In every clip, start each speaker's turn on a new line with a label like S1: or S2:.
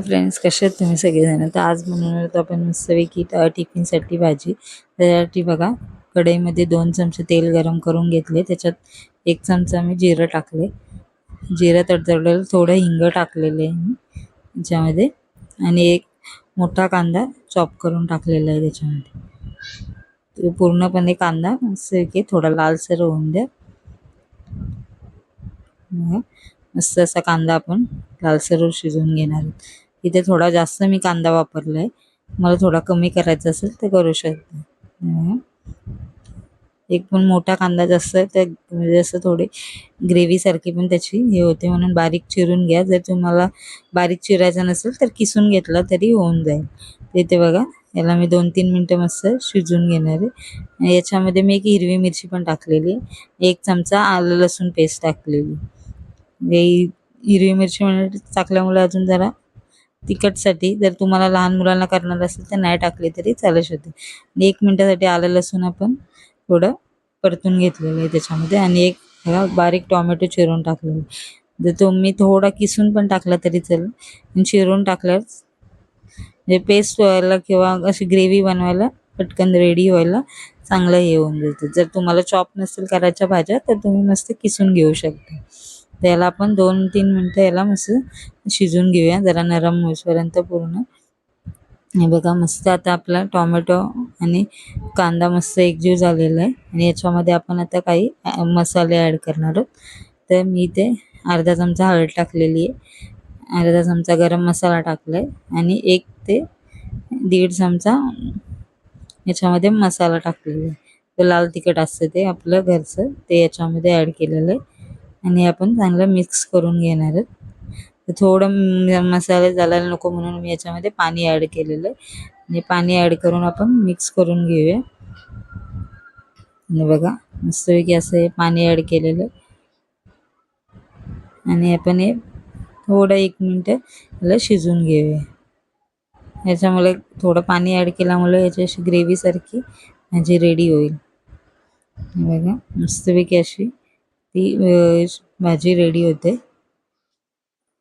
S1: Friends कसे आहेत तुम्ही सगळेजण? तर आज बनवणार होतो आपण मस्तपैकी अ, टिफिनसाठी भाजी. त्यासाठी बघा कढईमध्ये दोन चमचे तेल गरम करून घेतले. त्याच्यात एक चमचा मी जिरं टाकले. जिरं तडतडलेलं थोडं हिंग टाकलेले आहे त्याच्यामध्ये. आणि एक मोठा कांदा चॉप करून टाकलेला आहे त्याच्यामध्ये. तो पूर्णपणे कांदा मस्तपैकी थोडा लालसर होऊन द्या. मस्त असा कांदा आपण लालसर शिजवून घेणार आहोत. इथे थोडा जास्त मी कांदा वापरला आहे मला थोडा कमी करायचा असेल तर करू शकता. एक पण मोठा कांदा जास्त त्या म्हणजे असं थोडी ग्रेव्हीसारखी पण त्याची हे होते. म्हणून बारीक चिरून घ्या. जर तुम्हाला बारीक चिरायचा नसेल तर किसून घेतला तरी होऊन जाईल. इथे बघा याला मी दोन तीन मिनटं मस्त शिजून घेणार आहे. याच्यामध्ये मी एक हिरवी मिरची पण टाकलेली आहे. एक चमचा आलं लसूण पेस्ट टाकलेली हिरवी मिरची म्हणजे टाकल्यामुळे अजून जरा तिखटसाठी. जर तुम्हाला लहान मुलांना करणार असेल तर नाही टाकले तरी चालू शकते आणि एक मिनटासाठी आलं लसूण आपण थोडं परतून घेतलेलं आहे त्याच्यामध्ये. आणि एक बारीक टोमॅटो चिरून टाकलेलं जर तुम्ही थोडा किसून पण टाकला तरी चालेल. चिरून टाकल्यावर म्हणजे पेस्ट व्हायला किंवा अशी ग्रेव्ही बनवायला पटकन रेडी व्हायला चांगलं हे होऊन जातं. जर तुम्हाला चॉप नसेल करायच्या भाज्या तर तुम्ही मस्त किसून घेऊ शकता. त्याला आपण दोन तीन मिनटं याला मस्त शिजून घेऊया. जरा नरम होईपर्यंत पूर्ण. हे बघा मस्त आता आपला टॉमॅटो आणि कांदा मस्त एकजीव झालेला आहे. आणि याच्यामध्ये आपण आता काही मसाले ॲड करणार आहोत. तर मी इथे अर्धा चमचा हळद टाकलेली आहे. अर्धा चमचा गरम मसाला टाकला आहे आणि एक ते दीड चमचा याच्यामध्ये मसाला टाकलेला आहे. लाल तिखट असतं ते आपलं घरचं ते याच्यामध्ये ॲड केलेलं आहे. आणि आपण चांगलं मिक्स करून घेणार आहोत. तर थोडं मसाले झालेला नको म्हणून मी याच्यामध्ये पाणी ॲड केलेलं आहे. आणि पाणी ॲड करून आपण मिक्स करून घेऊया. आणि बघा मस्तपैकी असं हे पाणी ॲड केलेलं आणि आपण हे थोडं एक मिनटं याला शिजवून घेऊया. याच्यामुळे थोडं पाणी ॲड केल्यामुळे याची अशी ग्रेव्हीसारखी माझी रेडी होईल. बघा मस्तपैकी अशी ती भाजी रेडी होते.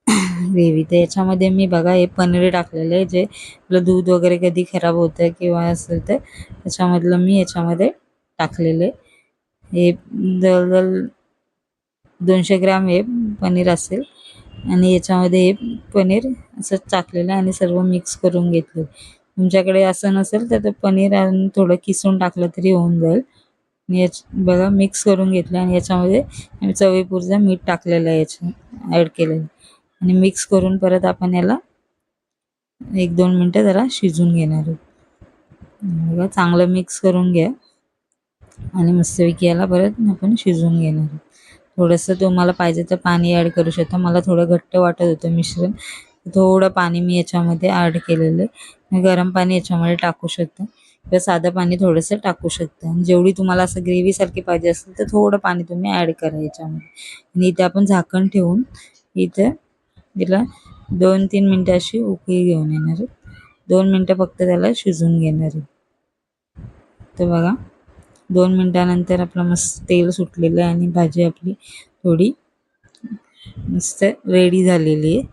S1: ग्रेव्ही. तर याच्यामध्ये मी बघा हे पनीर टाकलेलं आहे जे आपलं दूध वगैरे कधी खराब होतं किंवा असेल तर त्याच्यामधलं मी याच्यामध्ये टाकलेलं आहे. हे जवळजवळ दोनशे ग्राम हे पनीर असेल. आणि याच्यामध्ये हे पनीर असं टाकलेलं आहे आणि सर्व मिक्स करून घेतलं तुमच्याकडे असं नसेल तर ते पनीर आणि थोडं किसून टाकलं तरी होऊन जाईल. आणि याच बघा मिक्स करून घेतलं आणि याच्यामध्ये आम्ही चवीपुरतं मीठ टाकलेलं आहे याच्या ॲड केलेलं. आणि मिक्स करून परत आपण याला एक दोन मिनटं जरा शिजून घेणार आहोत. बघा चांगलं मिक्स करून घ्या. आणि मस्तपैकी याला परत आपण शिजवून घेणार आहोत. थोडंसं तुम्हाला पाहिजे तर पाणी ॲड करू शकता. मला थोडं घट्ट वाटत होतं मिश्रण. थोडं पाणी मी याच्यामध्ये ॲड केलेलं आहे. गरम पाणी याच्यामध्ये टाकू शकता. किंवा साधं पाणी थोडंसं टाकू शकता. आणि जेवढी तुम्हाला असं ग्रेव्हीसारखी पाहिजे असेल तर थोडं पाणी तुम्ही ॲड करा याच्यामध्ये. आणि इथे आपण झाकण ठेवून इथं तिला दोन तीन मिनटं अशी उकळी घेऊन येणार आहे. दोन मिनटं फक्त त्याला शिजून घेणार आहे. तर बघा दोन मिनटानंतर आपलं मस्त तेल सुटलेलं आहे आणि भाजी आपली थोडी मस्त रेडी झालेली आहे.